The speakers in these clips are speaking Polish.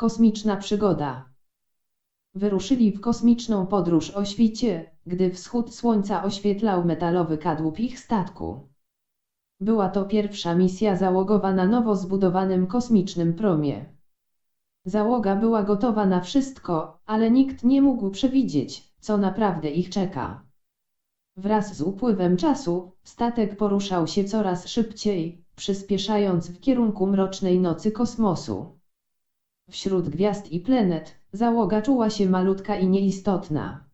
Kosmiczna przygoda. Wyruszyli w kosmiczną podróż o świcie, gdy wschód słońca oświetlał metalowy kadłub ich statku. Była to pierwsza misja załogowa na nowo zbudowanym kosmicznym promie. Załoga była gotowa na wszystko, ale nikt nie mógł przewidzieć, co naprawdę ich czeka. Wraz z upływem czasu, statek poruszał się coraz szybciej, przyspieszając w kierunku mrocznej nocy kosmosu. Wśród gwiazd i planet, załoga czuła się malutka i nieistotna.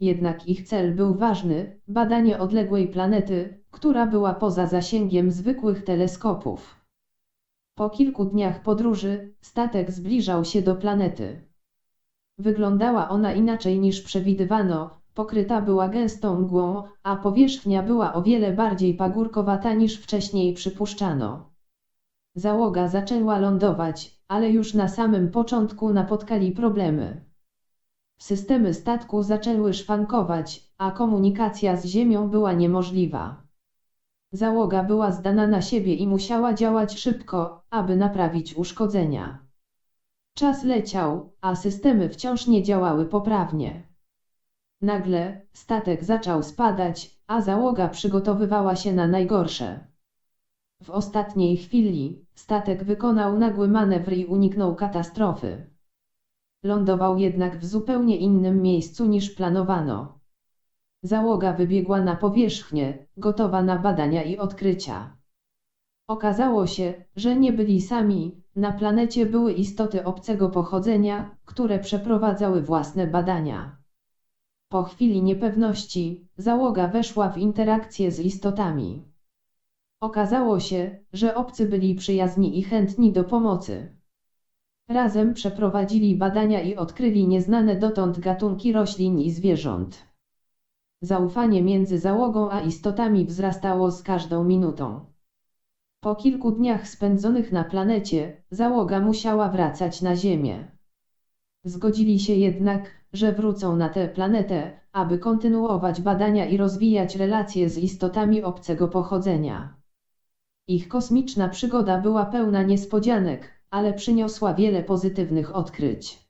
Jednak ich cel był ważny badanie odległej planety, która była poza zasięgiem zwykłych teleskopów. Po kilku dniach podróży, statek zbliżał się do planety. Wyglądała ona inaczej niż przewidywano, pokryta była gęstą mgłą, a powierzchnia była o wiele bardziej pagórkowata niż wcześniej przypuszczano. Załoga zaczęła lądować, ale już na samym początku napotkali problemy. Systemy statku zaczęły szwankować, a komunikacja z Ziemią była niemożliwa. Załoga była zdana na siebie i musiała działać szybko, aby naprawić uszkodzenia. Czas leciał, a systemy wciąż nie działały poprawnie. Nagle statek zaczął spadać, a załoga przygotowywała się na najgorsze. W ostatniej chwili statek wykonał nagły manewr i uniknął katastrofy. Lądował jednak w zupełnie innym miejscu niż planowano. Załoga wybiegła na powierzchnię, gotowa na badania i odkrycia. Okazało się, że nie byli sami, na planecie były istoty obcego pochodzenia, które przeprowadzały własne badania. Po chwili niepewności, załoga weszła w interakcję z istotami. Okazało się, że obcy byli przyjazni i chętni do pomocy. Razem przeprowadzili badania i odkryli nieznane dotąd gatunki roślin i zwierząt. Zaufanie między załogą a istotami wzrastało z każdą minutą. Po kilku dniach spędzonych na planecie, załoga musiała wracać na Ziemię. Zgodzili się jednak, że wrócą na tę planetę, aby kontynuować badania i rozwijać relacje z istotami obcego pochodzenia. Ich kosmiczna przygoda była pełna niespodzianek, ale przyniosła wiele pozytywnych odkryć.